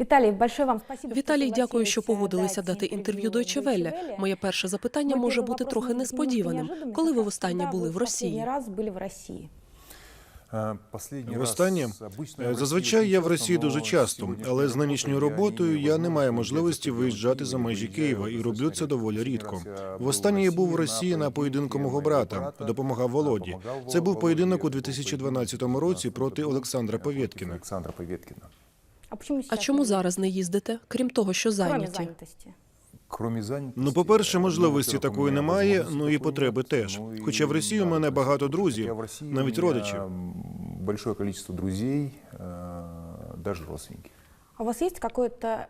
Віталій, большое вам спасибо. Віталій, дякую, що погодилися дати інтерв'ю Deutsche Welle. Моє перше запитання може бути трохи несподіваним. Коли ви востаннє були в Росії? раз були в Росії? Востаннє Е, зазвичай я в Росії дуже часто, але з нинішньою роботою я не маю можливості виїжджати за межі Києва і роблю це доволі рідко. Востаннє я був в Росії на поєдинку мого брата, допомагав Володі. Це був поєдинок у 2012 році проти Олександра Повєткіна. А, почему А чому зараз не їздите, крім того, що зайняті? кромі Кроме зайнятості, Ну, по-перше, ну, можливості такої немає, ну і потреби теж. Хоча в Росії у мене багато друзів, навіть родичів. Большое количество друзей, навіть даже. А у вас є какое-то личне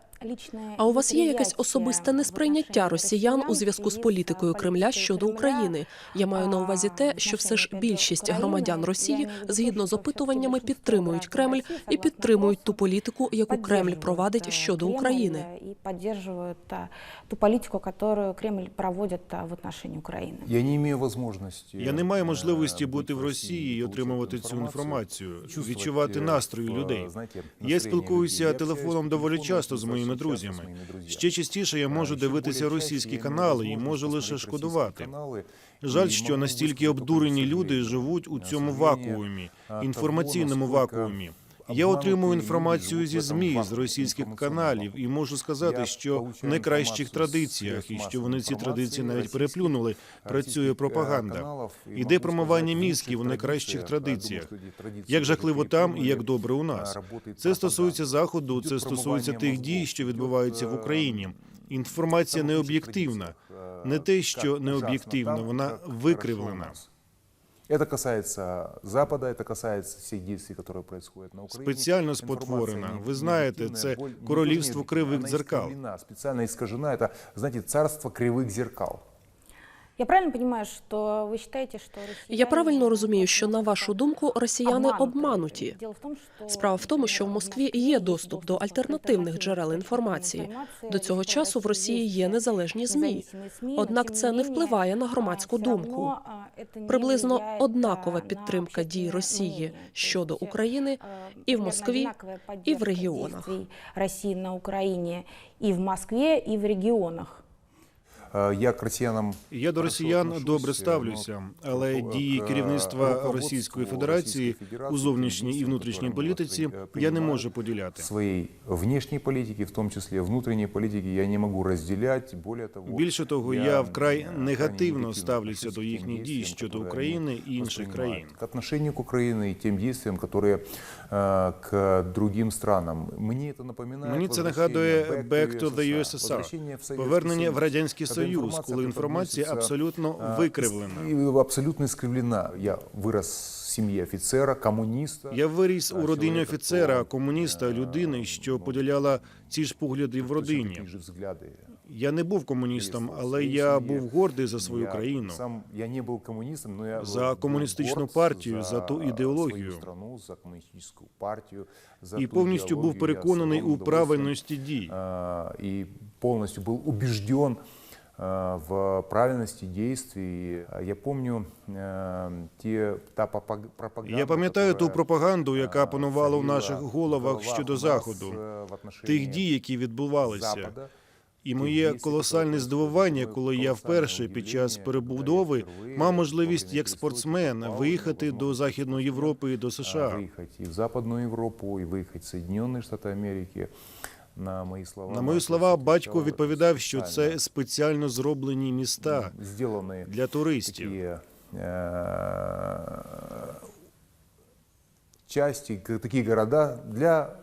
А у вас є якесь неприяття особисте в несприйняття отношении росіян у зв'язку з чи політикою є Кремля політикою щодо Кремля, України? Я маю на увазі те, а, що все ж відношення більшість України, громадян я Росії, маю в виду, згідно з що опитуваннями, все-таки підтримують більшість Кремль громадян і Росії, підтримують ту согласно політику, яку Кремль поддерживают, провадить э, щодо Кремль, України. э, И поддерживают а, ту политику, которую Кремль проводит а, в отношении Украины. Я не имею возможности. Я не маю э, можливості быть бути в Росії і получать отримувати эту цю інформацію, чувствовать, відчувати э, настрої в, людей. знаете, Я настроение спілкуюся людей. Я телефоном общаюсь доволі телефоном часто з моїми достаточно друзями. Ще частіше я можу дивитися російські канали і можу лише шкодувати. Жаль, що настільки обдурені люди живуть у Е, цьому вакуумі, інформаційному вакуумі. Я отримую інформацію зі ЗМІ, з російських каналів, і можу сказати, що в найкращих традиціях, і що вони ці традиції навіть переплюнули, працює пропаганда. Іде промивання мізків у найкращих традиціях. Як жахливо там і як добре у нас. Це стосується заходу, це стосується тих дій, що відбуваються в е, Україні. Інформація не об'єктивна, не те, що не об'єктивна, вона викривлена. Это касается Запада, это касается всех действий, которые происходят на Украине. Спеціально Информация спотворена. не- Ви знаєте, негативная, це боль- не королівство тоже кривих она дзеркал. искривлена, Специально искажена. Это, знаете, царство кривых зеркал. Я правильно понимаю, что вы считаете, что росіяни... Я правильно розумію, що на вашу думку росіяни обмануті? обмануті. Дело в том, що Справа в тому, що в Москві є доступ до альтернативних джерел інформації. До цього часу в Росії є незалежні змі. Однак це не впливає на громадську думку. Приблизно однакова підтримка дій Росії щодо України і в Москві, і в регіонах. Росії на Україні і в Москві, і в регіонах. Э, Я к россиянам Я до хорошо росіян отношусь, добре э, ставлюся, но але к- дії к керівництва руководству Російської Федерації Російської у Федерації, зовнішній і дійсно, внутрішній які політиці вони я не приймають можу поділяти. своей внешней политики, в том числе внутренней политики, я не могу разделять. Более того, Більше того, я вкрай э, крайне негативно негативно ставлюся отношусь до к тем їхніх дій действиям, щодо которые України они і інших воспринимают країн. К отношению к Украине и тем действиям, которые э, к другим странам. Мне это напоминает Мені це возвращение нагадує back to the USSR, возвращение в USSR, Советский повернення в Союз, радянський когда союз, информация коли інформація преподносится, абсолютно а, викривлена. и абсолютно искривлена. Я вырос в семье офицера, коммуниста. Я виріс у а, родині чоловіка, офіцера, хто, комуніста, е, людини, що ну, поділяла ці ж погляди в точно родині. такі ж взгляди. Я не був комуністом, Есть в але своей я семье. був гордий за свою я країну. Сам я не був комуністом, но я За был комуністичну горд партію, за ту ідеологію. свою страну, за комуністичну партію, за І ту повністю був ідеологію. Я переконаний з у огромним правильності дій. удовольствием, а, и полностью был убежден а, в правильности действий. А Я помню э, те, та попаг- пропаганда, Я пам'ятаю ту которая, пропаганду, яка а, панувала в царила наших в головах головах щодо у нас, заходу, э, в отношении тих дій, які відбувалися. Запада. І моє колосальне здивування, коли я вперше під час перебудови мав можливість як спортсмен виїхати до Західної Європи і до а, США. Выехать и в Западную Европу, и выехать в Соединенные Штаты Америки. На мої слова, На мої слова, батько відповідав, що це спеціально зроблені міста для туристів. Часті такі города для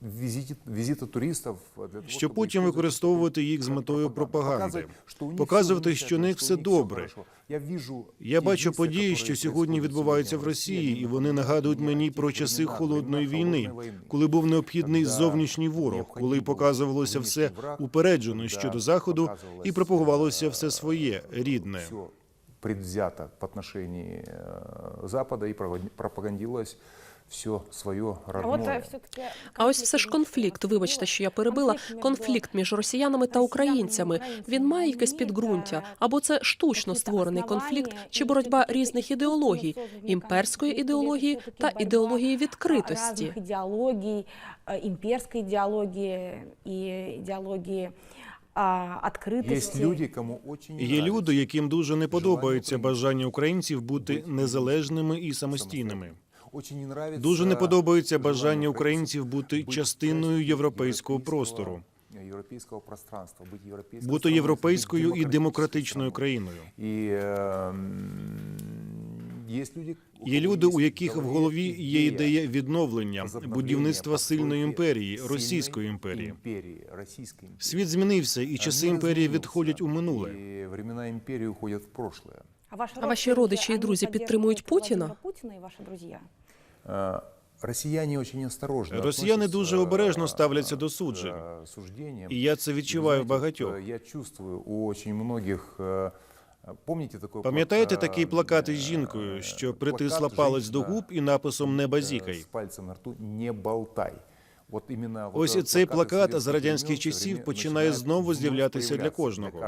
визита, визита туристов. Для того, Щоб чтобы потім использовать використовувати їх з как метою пропаганду. пропаганди, Показывать, что у них показувати, всё що у них замечательно, все у них всё добре. хорошо. Я, вижу Я те бачу действия, події, которые що сьогодні происходят відбуваються сегодня в Росії, і вони Они нагадують мені напоминают про те часи времена, холодної времена війни, холодної війни, коли був необхідний когда зовнішній ворог, необходим коли був показувалося все внешній враг, упереджено когда щодо заходу, і показувалось, пропагувалося е, все своє рідне. все предвзято по отношению э, Запада и провод- пропагандировалось все свое А родное. вот э, все-таки... А ось все ж конфлікт. Вибачте, що я перебила. Конфлікт між росіянами та українцями. Він має якесь підґрунтя, або це штучно створений конфлікт, чи боротьба різних ідеологій, імперської ідеології та ідеології відкритості. Разных идеологий, э, имперской идеологии и идеологии а, открытости. Есть люди, кому очень не Є нравится люди, яким дуже не подобається українців бажання українців бути незалежними і самостійними. Дуже не подобається бажання українців бути частиною європейського простору, європейського пространства, бути європейською бути європейською і демократичною країною. І е, є люди, у Є люди, у яких в голові є ідея відновлення, будівництва сильної імперії, російської імперії. Світ змінився, і часи імперії відходять у минуле. І времена імперії уходять в прошлое. А ваші родичі і друзі підтримують Путіна? И ваши друзья? Е, Росіяни очень осторожно Росіяни относятся, дуже обережно е, ставляться до суджень. к суждениям. І я це відчуваю в Вы знаете, багатьох. вот, э, Я чувствую у очень многих. э, Помните такой Пам'ятаєте плак- такий э, плакат із э, жінкою, що плакат притисла палець до «Женщина, губ і написом «Не э, базікай». З пальцем на рту «Не болтай». От іменно вот Ось этот і цей плакат плакат із з радянських совєтських часів времен починає починає знову вновь з'являтися для появляться кожного.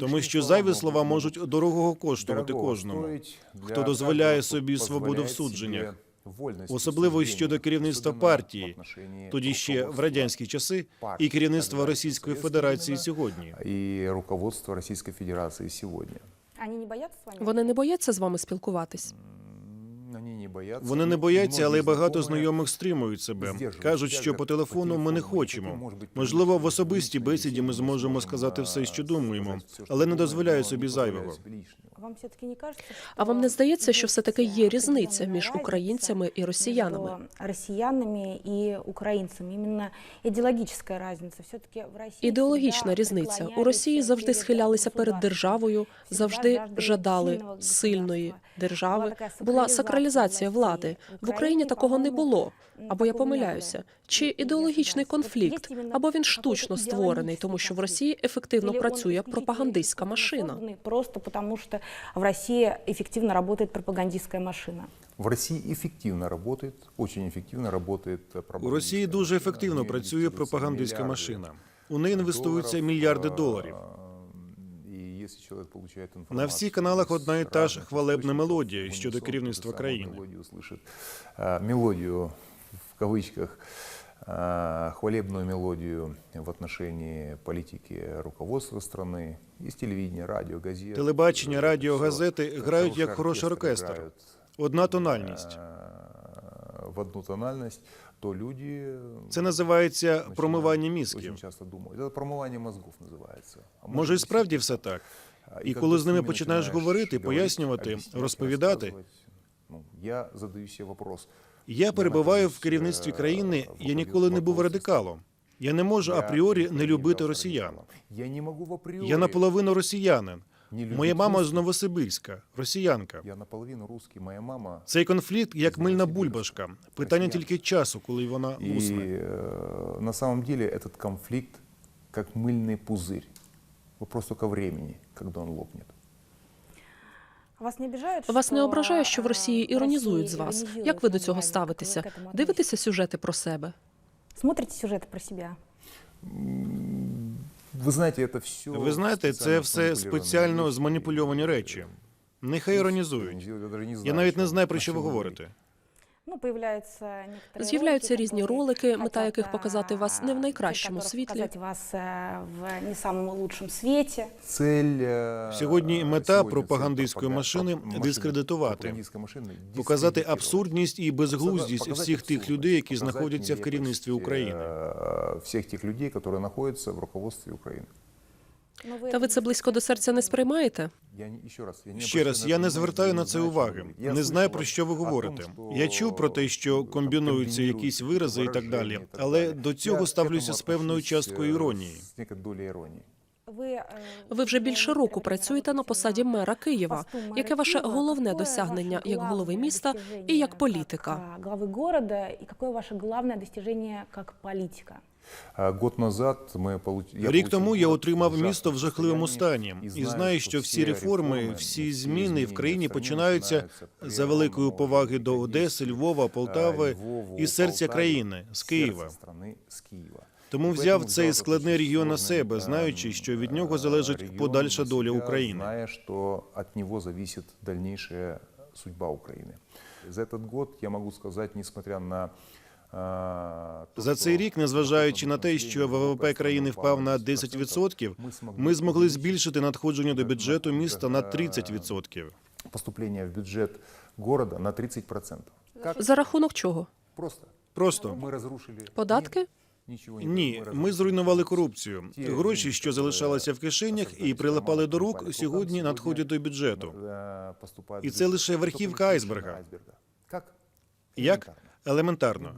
Тому що зайві слова можуть дорогого коштувати кожному, хто дозволяє собі свободу в судженнях. Особливо щодо керівництва партії, тоді ще в радянські часи, і керівництва Російської Федерації сьогодні. І руководство Російської Федерації сьогодні. Они не боятся? Вони не бояться з вами спілкуватись. Вони не бояться, але багато знайомих стримують себе. Кажуть, що по телефону ми не хочемо. Можливо, в особистій бесіді ми зможемо сказати все, що думаємо, все, але не дозволяю собі зайвого. А вам не здається, що все-таки є э, різниця між українцями і росіянами? между россиянами и украинцами? Именно идеологическая разница. Все-таки в России Ідеологічна різниця. У Росії завжди схилялися перед державою, завжди жадали сильної держави. Була сакралізація сакралізація властей. влади. В В Україні такого не по-моєму, було. м, Або я такого не помиляюся. було. Чи І- і ідеологічний я согласна. конфлікт, От є іменно або він якийсь штучно створений, ідеологічний тому що в конфлікт. Росії ефективно Или он працює исключительно пропагандистська искусственно машина. созданный Просто потому, что в России эффективно работает пропагандистская машина. В Росії ефективно работает, очень ефективно работает э, У пропагандистська Росії дуже машина. ефективно В неї працює інвестуються пропагандистська мільярди машина. У неї інвестуються доларів, мільярди а, доларів. На інформацію всіх каналах з одна і та ж разних хвалебна істочників, мелодія в щодо унісон керівництва ту саму країни. Мелодію слышит, а, мелодію в кавычках, а, хвалебную мелодию в отношении политики руководства страны, из телевидения, радио, газет. Телебачення, Э, радіо, всё. газети грають як Хороший хороший оркестр. грають, Одна тональність. э, в одну тональность, то люди Це називається начинают промивання мізків. Очень часто думают. Это промывание мозгов называется. А Може, і справді все так. А, І когда коли с з ними ними починаєш начинаешь говорити, говорить, пояснювати, объяснять, розповідати, рассказывать, ну, я задаю себе вопрос. Я перебуваю в нахожусь, керівництві е, країни. в Я ніколи не був руководстві радикалом. Я не можу Я апріорі никогда не не любити являлся росіян. радикалом. Я не могу в апріорі. Я наполовину росіянин. не любить Моя мама з русских. Новосибирська, росіянка. Я наполовину русский, моя мама. Цей конфлікт як З мильна Новосибірська. бульбашка. Питання Росіян. тільки часу, коли вона И лусне. э, на самом деле этот конфликт как мыльный пузырь. Вопрос только времени, когда он лопнет. Вас не обижает, Вас не что, ображає, що в а, Росії в іронізують з России вас. иронизируют Як ви до над цього вами? Как вы ставитеся? к этому Дивитеся сюжети про себе? относитесь? Смотрите сюжеты про себя? Ви знаєте, це все. Ви знаєте, це все спеціально зманіпульовані речі. Нехай іронізують. Я навіть не знаю, про що ви говорите. Ну, появляются некоторые З'являються ролики, різні которые ролики, мета хотят, яких показати вас не в а, найкращому те, которые світлі. показать вас э, в не самом лучшем свете. Цель е, Сьогодні мета сьогодні пропагандистської пропага- машини машини- дискредитувати. пропагандистської машини Показати дискредитувати. абсурдність і безглуздість Показати всіх тих абсурдність, людей, які показати знаходяться в керівництві нелепость, України. е, Всіх тих людей, які знаходяться в руководстві України. Но Та ви це близько до серця не сприймаєте? Я не- ще раз, я не Ще раз, я не звертаю на це уваги. Я Не знаю, слышав про що ви о том, говорите. що Я чув про те, що там комбінуються якісь комбінуються вирази і так далі, вираження і так але далі. до цього Я ставлюся к з этому певною отношусь, часткою е, іронії. З некою долею іронії. Ви, е, Ви вже більше року працюєте на посаді мера Києва. посту мэра Яке ваше Киева. головне Какое досягнення ваше як голови главное міста і достижение як как, політика? а, главы города и какое ваше главное достижение как политика? А Год назад мы получ... я Рік получил тому я город отримав в місто в ужасном жахливому состоянии стані і знаю, що всі реформи, всі зміни в країні починаються за великої поваги до Одеси, Львова, Полтави і серця країни з Києва. Тому взяв цей складний регіон на себе, знаючи, що від нього залежить подальша доля України. Зная, что от него зависит дальнейшая судьба Украины. За этот год я могу сказать, несмотря на а, то, За що цей рік, незважаючи на те, що ВВП країни впав на 10%, ми змогли збільшити надходження до бюджету міста на 30%. поступление в бюджет города на 30%. Как? За рахунок чого? Просто. Просто Мы разрушили... Податки? Нет, ничего не ні, мы ми зруйнували корупцію. Гроші, що залишалися в кишенях і прилипали до рук, сьогодні надходять до бюджету. Э, поступают І в це бюджет. лише верхівка Только айсберга. айсберга. Как? Як? Елементарно.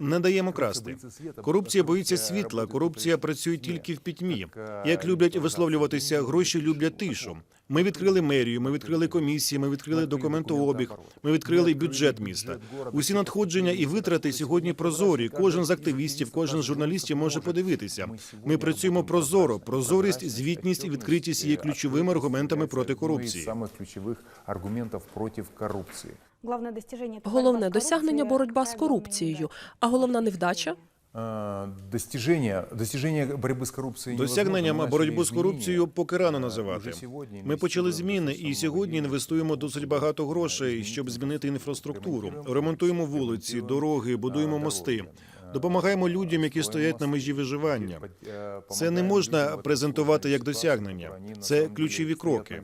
Не даємо. Красти. Корупція боїться світла, корупція працює тільки в пітьмі. Як люблять висловлюватися, гроші люблять тишу. Ми відкрили мерію, ми відкрили комісії, ми відкрили документообіг, ми відкрили бюджет міста. Усі надходження і витрати сьогодні прозорі. Кожен з активістів, кожен з журналістів може подивитися. Ми працюємо прозоро. Прозорість, звітність і відкритість є ключовими аргументами проти корупції. Самих ключових аргументів проти корупції. Головне досягнення – Головне досягнення боротьба з корупцією, а головна невдача Е, Достиження, достиження боротьби з корупцією Досягненням невозможно. боротьбу з корупцією поки рано Е, називати. сьогодні Ми почали зміни, і сьогодні інвестуємо досить багато грошей, щоб змінити інфраструктуру. Ремонтуємо вулиці, дороги, будуємо е, мости. Е, Допомагаємо людям, які стоять на межі виживання. Е, Це не можна презентувати як досягнення. Це ключові кроки.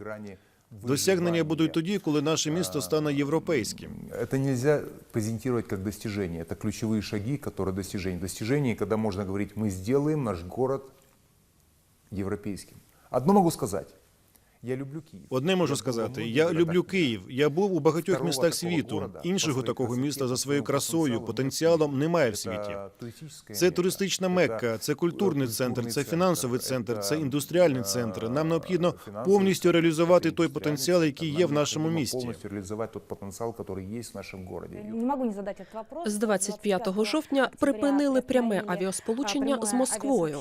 на грані Досягнення виживання. будуть тоді, коли наше місто стане європейським. Это нельзя презентировать как достижение. Это ключевые шаги, которые достижения. Достижения, когда можно говорить, мы сделаем наш город европейским. Одно могу сказать. Я люблю Київ. Одне можу Я сказати: був у я многих люблю городах Київ. Я був у багатьох Второго містах такого світу. города Іншого по своїй такого красоті, міста за по своєю своєму красою, потенціалу потенціалом немає в світі. Это туристическая Це мека, туристична это Мекка, це культурний центр, це фінансовий центр, це індустріальний центр. Нам необхідно повністю реалізувати той потенціал, який є в нашому місті. Повністю реалізувати той потенціал, який є в нашому місті. Не могу не задать этот вопрос. З 25 жовтня припинили пряме авіасполучення з Москвою.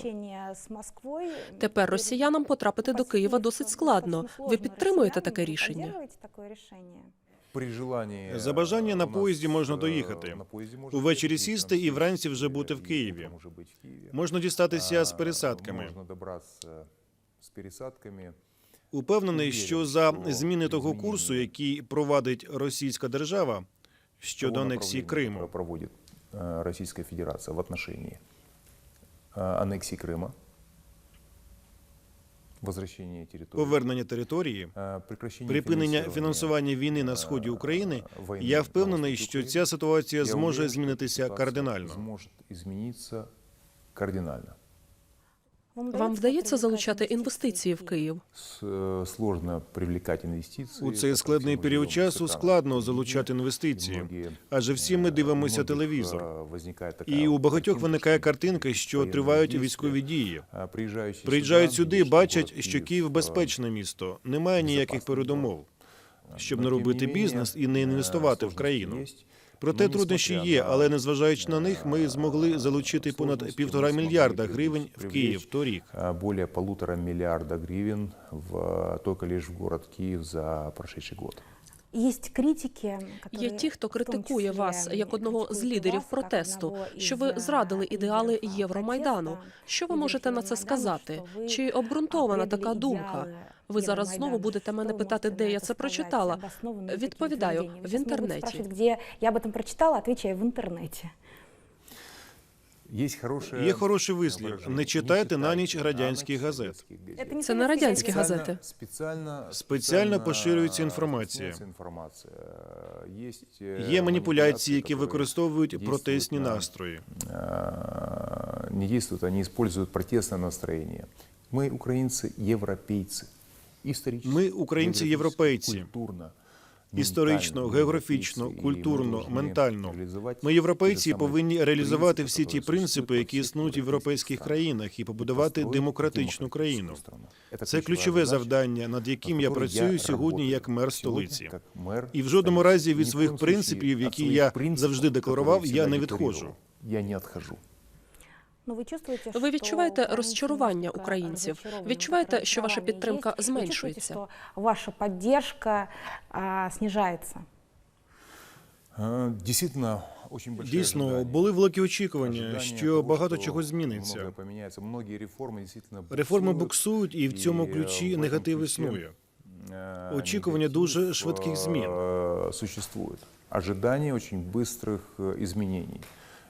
Тепер росіянам потрапити до Києва досить складно. Ви підтримуєте таке рішення? При желанні За бажання на у нас, поїзді можна е, доїхати. на поїзді можна Увечері доїхати, сісти там і вранці сісти, вже бути в і Києві. потім уже бути в Києві. Можна дістатися з А, пересадками. Можна добратися з пересадками. Упевнений, що за що зміни того зміни- курсу, який провадить російська держава щодо того анексії направления, Криму, которое проводит э, Российская Федерация в отношении э, аннексии Крыма, возвращения территории, повернення території, э, припинення фінансування війни на сході України, я впевнений, що ця ситуація зможе змінитися кардинально. Зможе змінитися кардинально. Вам вдається залучати інвестиції в Київ? С- э, Сложно привлекать инвестиции. У цей по складний всему період миру. часу Это складно так. залучати інвестиції, Многие, адже всі ми э, дивимося многих, телевізор. э, возникает такая І у вот багатьох картинка, виникає что картинка, що воєнні тривають дії, військові дії. а, приїжджаючи Приїжджають сюди, бачать, бачать, що Київ безпечне місто, немає ніяких передумов, щоб не робити бізнес і не інвестувати в країну. Проте труднощі є, але незважаючи на них, ми змогли залучити понад півтора мільярда гривень в Київ торік. Більше полутора мільярда гривень в, тільки лише в город Київ за прошедший год. Есть критики, Є ті, хто критикує вас як одного з лідерів протесту, що ви зрадили ідеали Євромайдану. Що ви можете на це сказати? Чи обґрунтована така думка? Ви зараз знову будете мене питати, де я це прочитала. Відповідаю в інтернеті. Де я об этом прочитала, отвечаю в интернете. Є хороше, Є хороший вислів: не читайте на ніч радянських газет. Это не Це не радянські газети. Спеціально, Спеціально поширюється інформація. поширюється інформація. Є, е, Є маніпуляції, які які використовують дійствують протестні на- настрої. э, не действуют, они используют протестное настроение. Мы, украинцы, европейцы. Исторически, Ми, українці, європейці. Історично, географічно, культурно, ментально. Ми, європейці, повинні реалізувати всі ті принципи, які існують в європейських країнах, і побудувати демократичну країну. Це ключове завдання, над яким я працюю сьогодні як мер столиці. І в жодному разі від своїх принципів, які я завжди декларував, я не відходжу. Я не відхожу. Ви відчуваєте розчарування українців? Відчуваєте, що ваша підтримка зменшується? що ваша підтримка а, знижається? Э, Действительно, очень большие Дійсно, ожидания. були великі очікування, Ожидания що того, багато что чого многое зміниться. поменяется. Многие реформы действительно Реформи буксуют, буксують, і в цьому і, ключі е, в негатив этом ключі, існує. э, Очікування негатив, дуже швидких змін. э, существует. Ожидание очень быстрых э, изменений.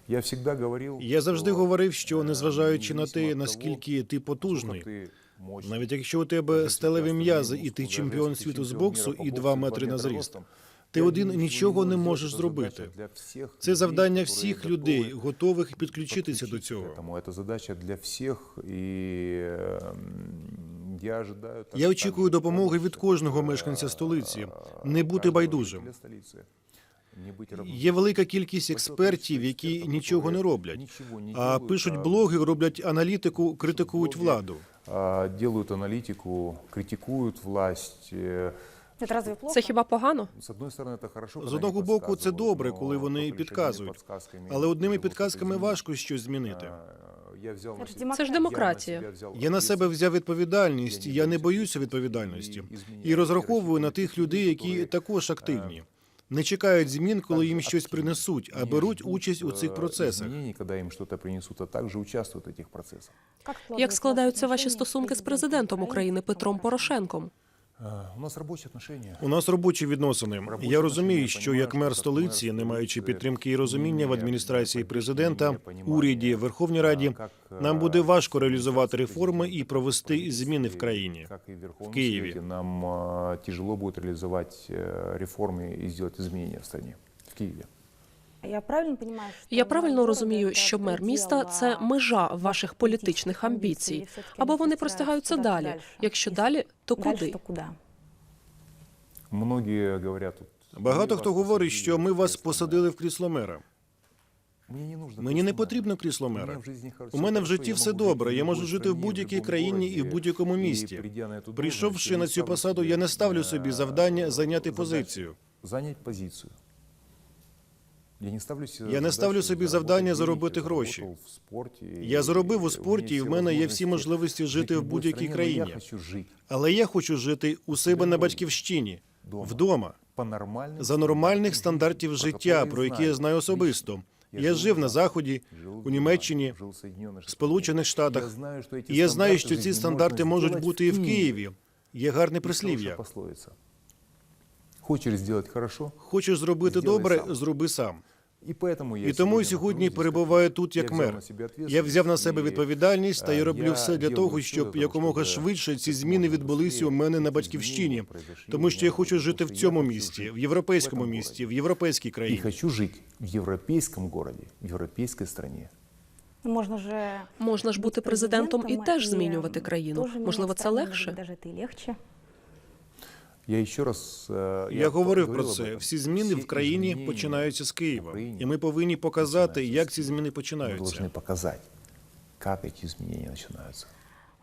Я всегда говорил, Я завжди що, говорив, е, що незважаючи на незалежно те, від наскільки ти того, потужний, наскільки ти мощний, навіть якщо у тебе даже сталеві сейчас м'язи ты і ти мускул, чемпіон даже світу з чемпіон боксу мира і по 2 боксу, метри два на метри зріст, ростом, ти я один ничего нічого не могу можеш сделать. Это зробити. задача для всіх Це людей, завдання которые всіх готові людей, готових підключитися до подключиться к цього. этому. Это задача для всех, и э, м, я ожидаю... так- Я очікую также допомоги від помощи, кожного э, мешканця столиці. э, Не бути каждого байдужим. Є велика кількість експертів, які нічого не роблять, а пишуть блоги, роблять аналітику, критикують владу. а, делают аналитику, критикуют власть. Э, Це разве плохо? Це хіба погано? С одной стороны, это хорошо, З когда одного они боку, це подсказывают, добре, но коли вони только лишь одними підказують. подсказками Але одними ничего підказками что-то важко щось змінити. изменить. А, Я взял на Це ж себя- Це ж демократія. демократія. Я на себя взял Я на себе взяв відповідальність, я не боюся відповідальності і розраховую на тих людей, які таких активні. Не чекають змін, коли їм щось принесуть, а беруть участь у цих процесах. Изменений, їм им что-то а також участвують у цих процесах. Як складаються ваші стосунки з президентом України Петром Порошенком? А, У нас рабочие отношения. У нас робочі відносини. Я розумію, що як мер столиці, не маючи підтримки і розуміння в адміністрації президента, уряді, Верховній Раді, нам буде важко реалізувати реформи і провести зміни в країні. В. Совете, нам а, тяжело будет реализовать э, реформы и сделать изменения в стране, в Киеве. Я правильно понимаю, що Я правильно розумію, що мер міста це межа ваших політичних амбіцій, або вони простягаються далі. Якщо далі, то куди? Багато хто говорить, що ми вас посадили в крісло мера. Мені не нужно Мені не потрібно крісло У мера. мене в житті У мене в все житті все добре. Я можу жити в будь-якій країні і в будь-якому місті. прийдя на эту Прийшовши на цю посаду, я не ставлю собі завдання зайняти позицію. Занять позицію. Я не ставлю, себе Я не ставлю собі завдання заробити гроші. Я заробив у спорті, і в мене є всі можливості жити в будь-якій країні. Але я хочу жити у себе на батьківщині, вдома, за нормальних стандартів життя, про які я знаю особисто. Я жив на заході, у Німеччині, в Сполучених Штатах. І я знаю, що ці стандарти можуть бути і в Києві. Є гарне прислів'я. Хочеш зробити хорошо, Хочеш зробити добре, сам. зроби сам. і поэтому я І тому сьогодні перебуваю тут як мер. Я взяв на себе відповідальність, та е, я роблю все для того, щоб якомога швидше ці зміни відбулися у мене на батьківщині, тому що я хочу жити в цьому місті, в європейському місті, в європейській країні. хочу жить в европейском городе, в европейской стране. Можна же Можна ж бути президентом і теж змінювати країну. Можливо, це легше. Даже і легче. Я ще раз е, Я говорив про говорив об це. этом. Всі зміни в країні изменения починаються з в Києва, Україні і ми повинні показати, починаються як з ці Києва. зміни Мы починаються. должны показать, как эти изменения начинаются.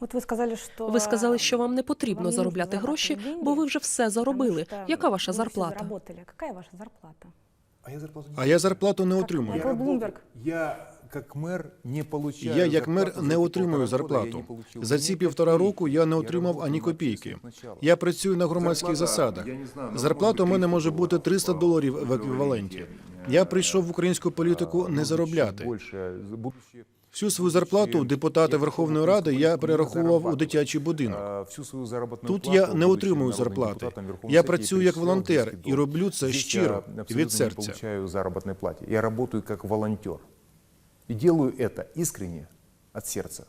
От ви сказали, що Ви сказали, що вам не вам потрібно не заробляти нужно гроші, зарабатывать бо ви деньги, вже все потому заробили. что Яка ваша ви всі зарплата? заработали. Какая ваша зарплата? А я зарплату не А я зарплату не отримую. Майкл Блумберг. Я як мер не получаю Я як мер не отримую зарплату. За ці півтора року я не отримав ані копійки. Я працюю на громадських засадах. Зарплата у мене може бути доларів 300 доларів в еквіваленті. Я прийшов в українську політику не заробляти. Всю свою зарплату депутата Верховної Ради я перерахував у дитячий будинок. Всю свою заробітну Тут я не отримую зарплати. Я працюю як волонтер і роблю це щиро і від не серця. Я работаю как волонтер. И делаю это искренне, от сердца.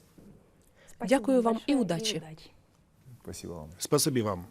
Спасибо Дякую вам і удачі. удачі. Спасибо вам. Спасибі вам.